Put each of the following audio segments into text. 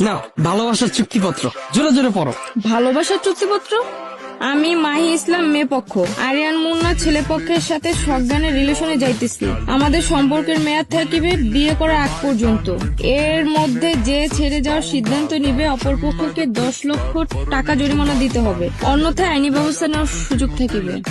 না, ভালোবাসার চুক্তিপত্র। জোরে জোরে পড়ো। ভালোবাসার চুক্তিপত্র? আমি মাহি ইসলাম, মেয়ে পক্ষ। আরিয়ান মুন্না, ছেলে পক্ষের সাথে সজ্ঞানের রিলেশনে যাইতেছি। আমাদের সম্পর্কের মেয়াদ থাকিবে বিয়ে করার আগ পর্যন্ত। এর মধ্যে যে ছেড়ে যাওয়ার সিদ্ধান্ত নিবে অপর পক্ষকে দশ লক্ষ টাকা জরিমানা দিতে হবে। অন্যথায় আইনি ব্যবস্থা নেওয়ার সুযোগ থাকিবে।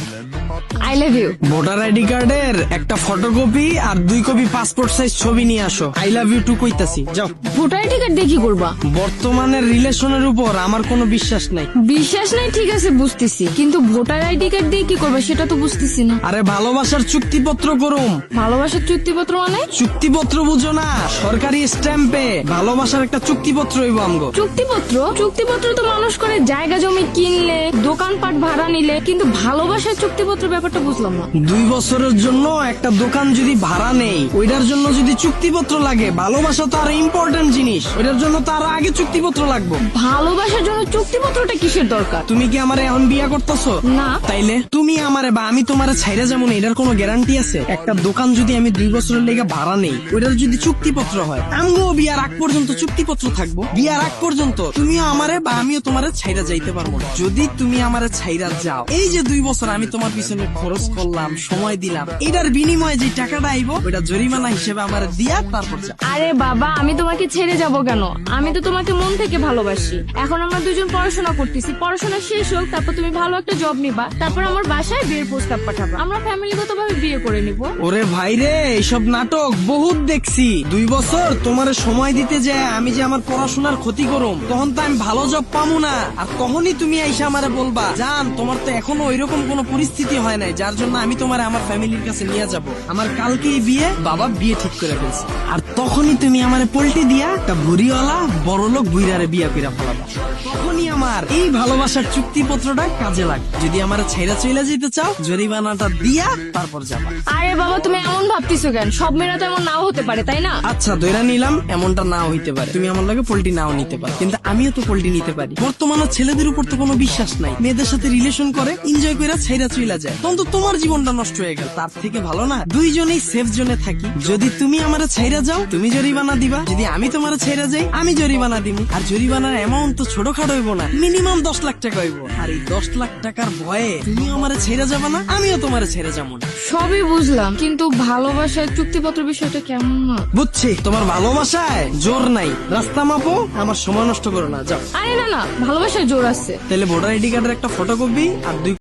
I love you voter ID কার্ডের একটা ফটোকপি আর দুই কপি পাসপোর্ট সাইজ ছবি নিয়ে আসো। আই লাভ ইউ টু কইতাছি। যাও। ভোটার আইডি কার্ড দিয়ে কি করবা? বর্তমানের রিলেশনের উপর আমার কোনো বিশ্বাস নাই। বিশ্বাস নাই ঠিক আছে বুঝতেছি। কিন্তু ভোটার আইডি কার্ড দিয়ে কি করবে সেটা তো বুঝতেছি না। আরে ভালোবাসার চুক্তিপত্র করুম। ভালোবাসার চুক্তিপত্র মানে? চুক্তিপত্র বুঝো না। সরকারি স্ট্যাম্পে ভালোবাসার একটা চুক্তিপত্র হইব আমগো। চুক্তিপত্র? চুক্তিপত্র তো মানুষ করে জায়গা জমি কিনলে দোকানপাট ভাড়া নিলে কিন্তু ভালোবাসার চুক্তিপত্র ব্যাপারটা বুঝলাম না। দুই বছরের জন্য একটা দোকান যদি ভাড়া নেই ওইটার জন্য যদি চুক্তিপত্র লাগে ভালোবাসা তো আর ইম্পর্টেন্ট জিনিস। ওইটার জন্য তো আরও আগে চুক্তিপত্র লাগবে। ভালোবাসার জন্য চুক্তিপত্রটা কিসের দরকার? তুমি কি আমারে এখন বিয়া করতেছো? না। তাইলে? তুমি আমারে বা আমি তোমারে ছাইরা যেমন এটার কোনো গ্যারান্টি আছে? একটা দোকান যদি আমি দুই বছরের লেগে ভাড়া নেই ওইটার যদি চুক্তিপত্র হয় আমগো বিয়ার আগ পর্যন্ত চুক্তিপত্র থাকব। বিয়ার আগ পর্যন্ত তুমিও আমারে বা আমিও তোমারে ছাইরা যাইতে পারব না। যদি তুমি আমারে ছাইরা যাও এই যে দুই বছর আমি তোমার পিছনে খরচ করলাম সময় দিলাম। এটার বিনিময়ে যে টাকাটা আইবো ওইটা জরিমানা হিসেবে আমার দিয়া তারপর আরে বাবা আমি তোমাকে ছেড়ে যাব কেন? আমি তো তোমাকে মন থেকে ভালোবাসি। এখন আমরা দুজন পড়াশোনা করতেছি। পড়াশোনা শেষ হোক তারপর তুমি ভালো একটা জব নিবা। তারপর আমার বাসায় বিয়ের প্রস্তাব পাঠাবা। আমরা ফ্যামিলিগত ভাবে বিয়ে করে নিব। ওরে ভাই রে এইসব নাটক বহুত দেখছি। দুই বছর তোমার সময় দিতে যে আমি যে আমার পড়াশোনার ক্ষতি করুম তখন তো আমি ভালো জব পামু না। আর তখনই তুমি আইসা আমারে বলবা জান তোমার তো এখনও ওইরকম কোনো পরিস্থিতি হয় নাই, যার জন্য আমি তোমার আমার ফ্যামিলির কাছে নিয়ে যাব। আমার কালকেই বিয়ে, বাবা বিয়ে ঠিক করে ফেলছে। আর তখনই তুমি আমার পল্টি দিয়া একটা ভুরিওয়ালা বড় লোক বুইরারে বিয়া কইরা ফেলাবা। তখনই আমার এই ভালোবাসার চুক্তিপত্রটা কাজে লাগে যদি আমার ছেড়া চলে যেতে চাও জরিমানাটা দিয়া তারপর যাবা। আরে বাবা তুমি এমন ভাবতেছো কেন? সব মেয়েরা তো এমন নাও হতে পারে তাই না? আচ্ছা দইরা নিলাম এমনটা নাও হইতে পারে। তুমি আমার লাগে পোল্ট্রি নাও নিতে পারো। কিন্তু আমিও তো পোল্ট্রি নিতে পারি। বর্তমানে ছেলেদের উপর তো কোনো বিশ্বাস নাই। মেয়েদের সাথে রিলেশন করে এনজয় করে ছাইরা চইলা যায়। তখন তো তোমার জীবনটা নষ্ট হয়ে গেল। তার থেকে ভালো না দুইজনেই সেফ জোনে থাকি। যদি তুমি আমার ছাইরা যাও তুমি জরিমানা দিবা? যদি আমি তোমার ছাইরা যাই আমি জরিমানা দিব আর জরিমানার অ্যামাউন্ট তো ছোটখাটো হইব না মিনিমাম দশ লাখ টাকা হইব। আর এই দশ লাখ টাকার ভয়ে তুমিও আমার ছেড়ে যাবা না আমিও তোমার ছেড়ে যাব না। সবই বুঝলাম কিন্তু ভালোবাসার চুক্তিপত্র বিষয়টা কেমন না? বুঝছি তোমার ভালোবাসায় জোর নাই। রাস্তা মাপো আমার সময় নষ্ট করো না যাও। আরে না না ভালোবাসার জোর আছে। তাহলে ভোটার আইডি কার্ডের একটা ফটোকপি আর দুই